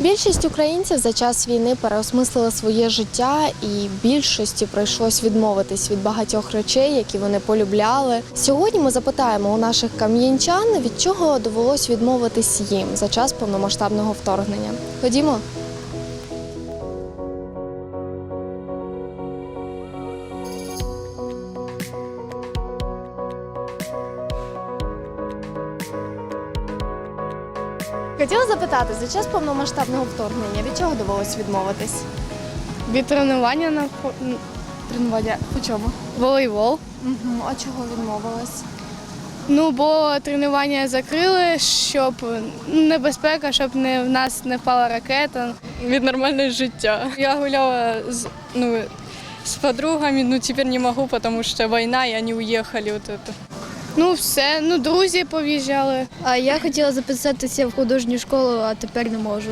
Більшість українців за час війни переосмислили своє життя, і більшості прийшлось відмовитись від багатьох речей, які вони полюбляли. Сьогодні ми запитаємо у наших кам'янчан, від чого довелось відмовитись їм за час повномасштабного вторгнення. Ходімо. Хотіла запитати, за час повномасштабного вторгнення від чого довелось відмовитись? Від тренування на хо- н- Тренування по чому? волейбол. Угу. А чого відмовилась? Ну, бо тренування закрили, щоб небезпека, щоб не в нас не впала ракета. від нормального життя. Я гуляла з, ну, з подругами, ну тепер не можу, тому що війна, і вони уїхали. Вот это. Ну, все, ну, друзі пов'їжджали. А я хотіла записатися в художню школу, а тепер не можу.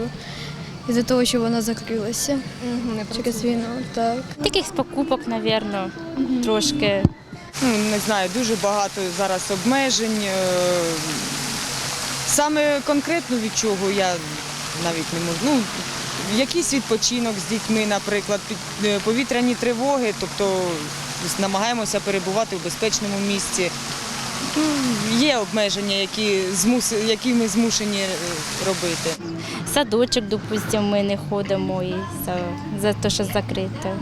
Із-за того, що вона закрилася Угу, через війну. Так. Якихось покупок, напевно, трошки. ну, не знаю, дуже багато зараз обмежень. Е, Саме конкретно від чого я навіть не можу. Ну, якийсь відпочинок з дітьми, наприклад, е, повітряні тривоги, тобто намагаємося перебувати в безпечному місці. Є обмеження, які, змус... які ми змушені е, робити. Садочок, допустимо, ми не ходимо і за, за те, що закрите.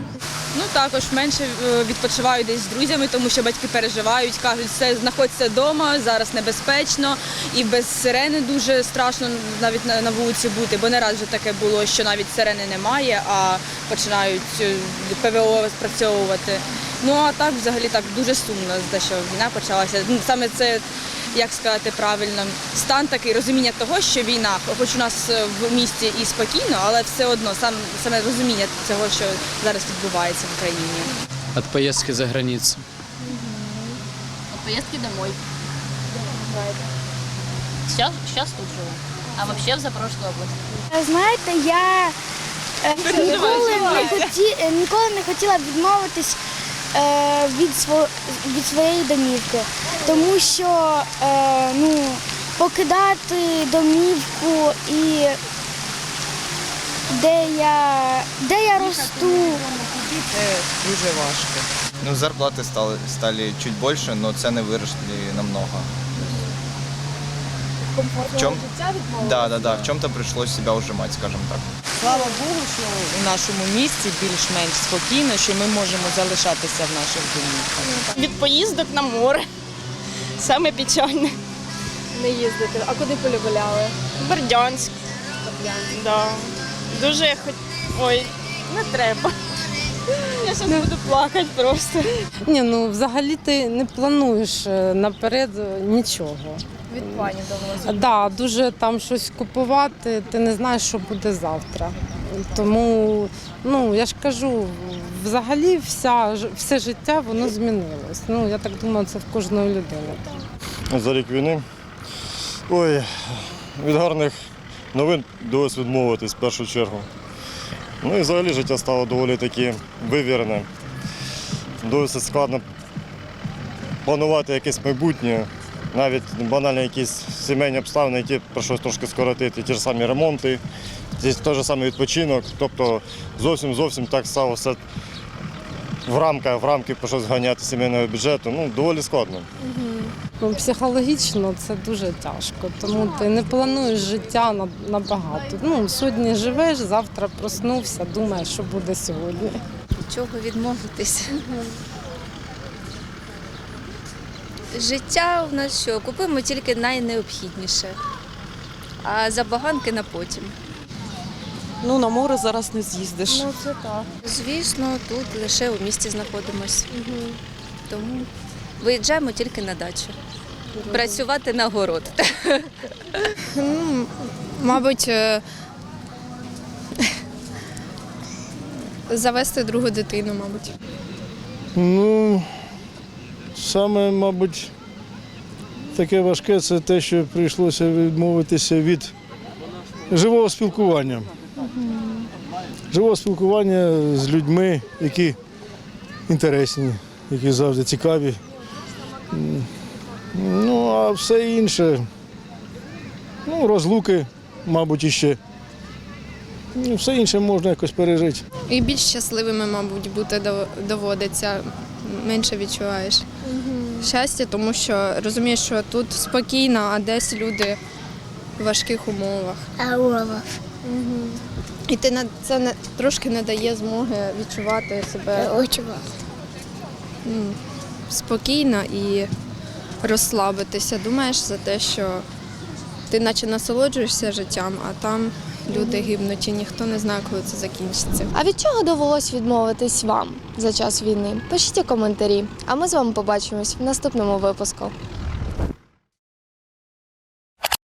Ну також менше е, відпочиваю десь з друзями, тому що батьки переживають, кажуть, все знаходься вдома, зараз небезпечно і без сирени дуже страшно навіть на, на вулиці бути, бо не раз вже таке було, що навіть сирени немає, а починають е, ПВО спрацьовувати. Ну а так взагалі так дуже сумно, за що війна почалася. Ну, саме це. Як сказати правильно, стан такий розуміння того, що війна, хоч у нас е, в місті і спокійно, але все одно сам саме розуміння цього, що зараз відбувається в Україні. от поездки за границу. Поездки домой. Сейчас, сейчас тут живу. А вообще в Запорожской области. Знаєте, я е, ніколи не, хоті, ніколи не хотіла відмовитись е, від, сво, від своєї домівки, тому що е, ну, покидати домівку і де я, де я росту. Це дуже важко. Ну, зарплаты стали, стали чуть больше, но цены выросли намного. В чем? Да, да, да. В чем-то пришлось себя ужимать, скажем так. Слава Богу, що у нашому місті більш-менш спокійно, що ми можемо залишатися в наших домівках. Від поїздок на море. Саме печальне. Не їздити. А куди полюбляли? Бердянськ. Да. Дуже хоч. Ой, не треба. Я зараз буду плакати просто. Ні, ну взагалі ти не плануєш е, наперед е, нічого. Від планів довелось. Да, дуже там щось купувати, ти не знаєш, що буде завтра. Тому, ну я ж кажу, взагалі вся, все життя воно змінилось. Ну, я так думаю, це в кожної людини. за рік війни. Ой, від гарних новин довелось відмовитись в першу чергу. Ну і взагалі життя стало доволі таки вивірене. Досить складно планувати якесь майбутнє, навіть банальні якісь сімейні обставини, які прийшлось трошки скоротити, ті ж самі ремонти, той же самий відпочинок. Тобто зовсім зовсім так стало все в рамках, в рамки прийшлось ганяти сімейного бюджету. Ну, доволі складно. Ну, психологічно це дуже тяжко, тому ти не плануєш життя на- набагато. Ну, сьогодні живеш, завтра проснувся, думаєш, що буде сьогодні. чого відмовитися. Життя в нас що? Купуємо тільки найнеобхідніше, а забаганки на потім. Ну, на море зараз не з'їздиш. Ну це так. Звісно, тут лише у місті знаходимося. Тому виїжджаємо тільки на дачу. Працювати на город. Мабуть, е, завести другу дитину, мабуть. Ну, саме, мабуть, таке важке це те, що прийшлося відмовитися від живого спілкування. Живого спілкування з людьми, які інтересні, які завжди цікаві. Ну, а все інше, ну, розлуки, мабуть, іще Ну, все інше можна якось пережити. І більш щасливими, мабуть, бути доводиться, менше відчуваєш щастя, тому що розумієш, що тут спокійно, а десь люди в важких умовах. І ти на це не трошки не дає змоги відчувати себе м, спокійно і розслабитися. Думаєш за те, що ти наче насолоджуєшся життям, а там люди гибнуть і ніхто не знає, коли це закінчиться. А від чого довелось відмовитись вам за час війни? Пишіть коментарі, а ми з вами побачимось в наступному випуску.